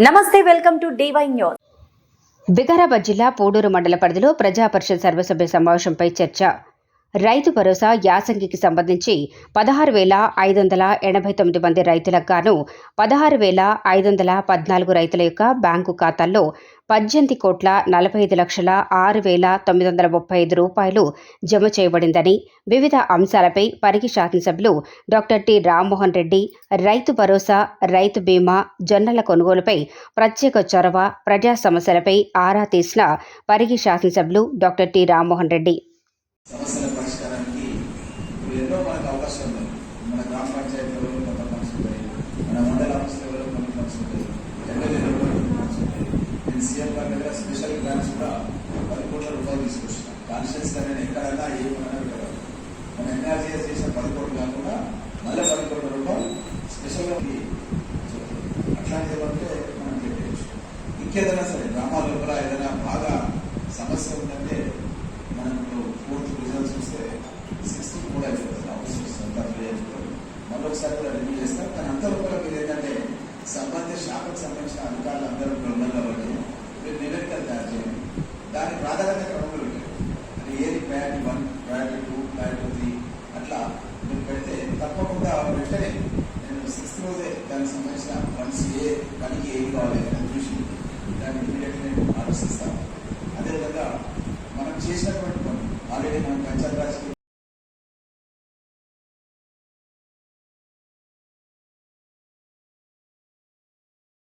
నమస్తే welcome to D Y news. Vikarabad జిల్లా పోడూరు మండల పరిధిలో ప్రజా పరిషత్ సర్వసభ్య సమావేశంపై చర్చ. రైతు భరోసా యాసంగికి సంబంధించి పదహారు వేల ఐదు వందల ఎనభై తొమ్మిది మంది రైతులకు గాను పదహారు వేల ఐదు వందల పద్నాలుగు రైతుల యొక్క బ్యాంకు ఖాతాల్లో పద్దెనిమిది కోట్ల నలభై ఐదు లక్షల ఆరు వేల తొమ్మిది వందల ముప్పై ఐదు రూపాయలు జమ చేయబడిందని వివిధ అంశాలపై పరిగి శాసనసభ్యులు డాక్టర్ టి రామ్మోహన్ రెడ్డి రైతు భరోసా రైతు బీమా జొన్నల కొనుగోలుపై ప్రత్యేక చొరవ ప్రజా సమస్యలపై ఆరా తీసిన పరిగి శాసనసభ్యులు డాక్టర్ టి రామ్మోహన్ రెడ్డి. అవకాశం ఉంది మన గ్రామ పంచాయతీ లెవెల్లో కొంత ఫండ్స్ ఉంటాయి మన మండల ఆఫీస్ లెవెల్లో కొన్ని ఫండ్స్ ఉంటాయి ఎమ్మెల్యే లెవెల్లో కొన్ని ఫండ్స్ ఉంటాయి నేను సీఎం గారి దగ్గర స్పెషల్ గ్రాంట్స్ కూడా పది కోట్ల రూపాయలు తీసుకొచ్చిన. కాన్షియస్గా నేను ఎక్కడన్నా ఏ పనైనా మన ఎన్ఆర్జీఎస్ చేసిన పది కోట్లు కాకుండా మళ్ళీ పది కోట్ల రూపాయలు స్పెషల్గా ఉంది. అట్లాంటిది ఏమంటే మనం పెట్టేయచ్చు. ఇంకేదైనా సరే గ్రామాల్లో మరొకసారి మళ్ళీ కూడా రివ్యూ చేస్తారు కానీ అంత మీరు ఏంటంటే సంబంధిత శాఖకు సంబంధించిన అధికారులు అందరూ బృందం కాబట్టి మీరు నివేదికలు తయారు చేయండి. దాని ప్రాధాన్యత క్రమంలో పెట్టండి. అది ఏది priority one priority two priority three అట్లా మీరు పెడితే తప్పకుండా వెంటనే నేను సిక్స్త్ రోజే దానికి సంబంధించిన ఫండ్స్ ఏ పనికి ఏది కావాలి అని చూసి దాన్ని ఇమీడియట్గా నేను ఆలోచిస్తాను. అదేవిధంగా మనం చేసినటువంటి పని ఆల్రెడీ మనం పంచాయత్